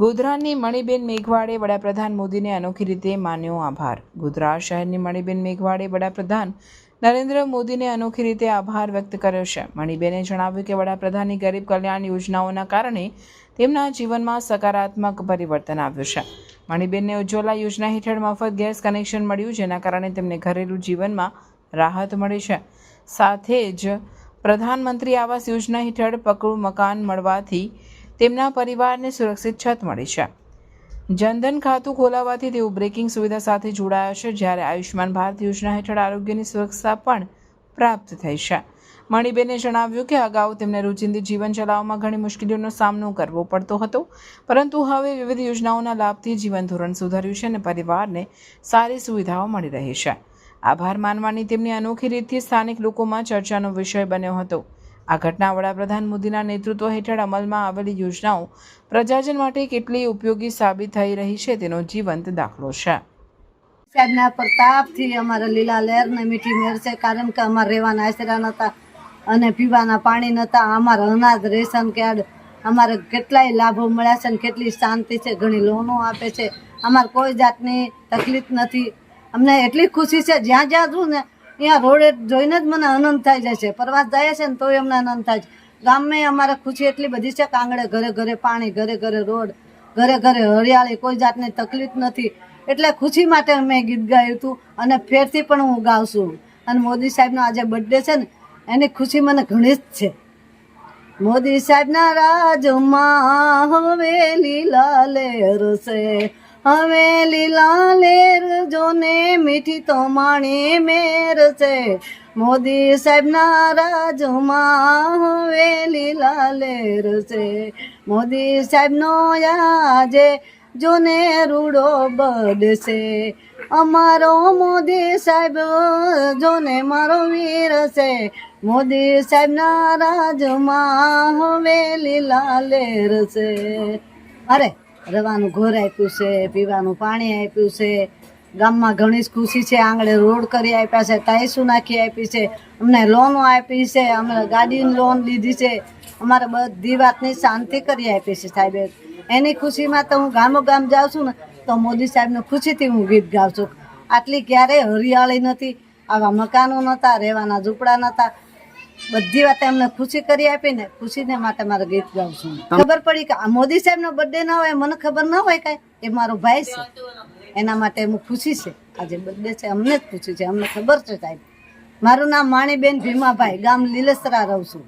ગોધરાની મણિબેન મેઘવાડે વડાપ્રધાન મોદીને અનોખી રીતે માન્યો આભાર. ગોધરા શહેરની મણિબેન મેઘવાડે વડાપ્રધાન નરેન્દ્ર મોદીને અનોખી રીતે આભાર વ્યક્ત કર્યો છે. મણિબેને જણાવ્યું કે વડાપ્રધાનની ગરીબ કલ્યાણ યોજનાઓના કારણે તેમના જીવનમાં સકારાત્મક પરિવર્તન આવ્યું છે. મણિબેનને ઉજ્જવલા યોજના હેઠળ મફત ગેસ કનેક્શન મળ્યું, જેના કારણે તેમને ઘરેલું જીવનમાં રાહત મળી છે. સાથે જ પ્રધાનમંત્રી આવાસ યોજના હેઠળ પકડું મકાન મળવાથી તેમના પરિવારને સુરક્ષિત છત મળી છે. જનધન ખાતું ખોલાવવાથી તેઓ બ્રેકિંગ સુવિધા સાથે જોડાયા છે, જ્યારે આયુષ્યમાન ભારત યોજના હેઠળ આરોગ્યની સુરક્ષા પણ પ્રાપ્ત થઈ છે. મણિબેને જણાવ્યું કે અગાઉ તેમને રોજિંદી જીવન ચલાવવામાં ઘણી મુશ્કેલીઓનો સામનો કરવો પડતો હતો, પરંતુ હવે વિવિધ યોજનાઓના લાભથી જીવન ધોરણ સુધર્યું છે અને પરિવારને સારી સુવિધાઓ મળી રહી છે. આભાર માનવાની તેમની અનોખી રીતથી સ્થાનિક લોકોમાં ચર્ચાનો વિષય બન્યો હતો. આ ઘટના વડાપ્રધાન મોદીના નેતૃત્વ હેઠળ અમલમાં આવેલી યોજનાઓ પ્રજાજન માટે કેટલી ઉપયોગી સાબિત થઈ રહી છે તેનો જીવંત દાખલો છે. સાહેબના પ્રતાપથી અમારા લીલા લહેર ને મીઠી મેર છે કારણ કે અમારે રહેવાના આશરા નહોતા અને પીવાના પાણી નહોતા. અમારે અનાજ રેશન કાર્ડ, અમારે કેટલાય લાભો મળ્યા છે અને કેટલી શાંતિ છે, ઘણી લોનો આપે છે. અમારે કોઈ જાતની તકલીફ નથી. અમને એટલી ખુશી છે જ્યાં જ્યાં જઉં ને ત્યાં રોડે જોઈને જ મને આનંદ થાય જાય છે. પ્રવાસ જાય છે ને તોય અમને આનંદ થાય છે. ગામમાં અમારે ખુશી એટલી બધી છે કાંગડે ઘરે ઘરે પાણી, ઘરે ઘરે રોડ, ઘરે ઘરે હરિયાળી, કોઈ જાતની તકલીફ નથી. એટલે ખુશી માટે મેં ગીત ગાયું હતું અને ફેરથી પણ હું ગાઉં છું. અને મોદી સાહેબનો આજે બર્થડે છે ને, એની ખુશી મને ઘણી જ છે. મોદી સાહેબના રાજમાં હવે લીલા લેર છે. હવે લીલા લેર જોને મીઠી તો માણી મેર છે. મોદી સાહેબના રાજમાં લીલા લેર છે. મોદી સાહેબનો આજે જોને રૂડો બદશે અમારો મોદી સાહેબ જોને મારો વીર છે. મોદી સાહેબના રાજમાં લીલા લેર છે. અરે રવાનું ઘોર આપ્યું છે, પીવાનું પાણી આપ્યું છે. ગામમાં ઘણી જ ખુશી છે આંગળે રોડ કરી આપ્યા છે, ટાઈસું નાખી આપી છે, અમને લોનો આપી છે અમે ગાડીની લોન લીધી છે. અમારે બધી વાતની શાંતિ કરી આપી છે, સાહેબે. એની ખુશીમાં તો હું ગામો ગામ જાઉં છું ને, તો મોદી સાહેબને ખુશીથી હું ગીત ગાઉં છું. આટલી ક્યારેય હરિયાળી નથી. આવા મકાનો નહોતા, રહેવાના ઝૂંપડા નહોતા. બધી વાત એમને ખુશી કરી આપી ને ખુશીને માટે મારે ગીત ગાઉં છું. ખબર પડી કે આ મોદી સાહેબનો બર્થડે ના હોય મને ખબર ના હોય કાંઈ. એ મારો ભાઈ છે. એના માટે હું ખુશી છે. આજે બર્થડે છે અમને જ ખુશી છે. અમને ખબર છે સાહેબ. મારું નામ માણીબેન ભીમાભાઈ ગામ લીલેસરા રહું છું.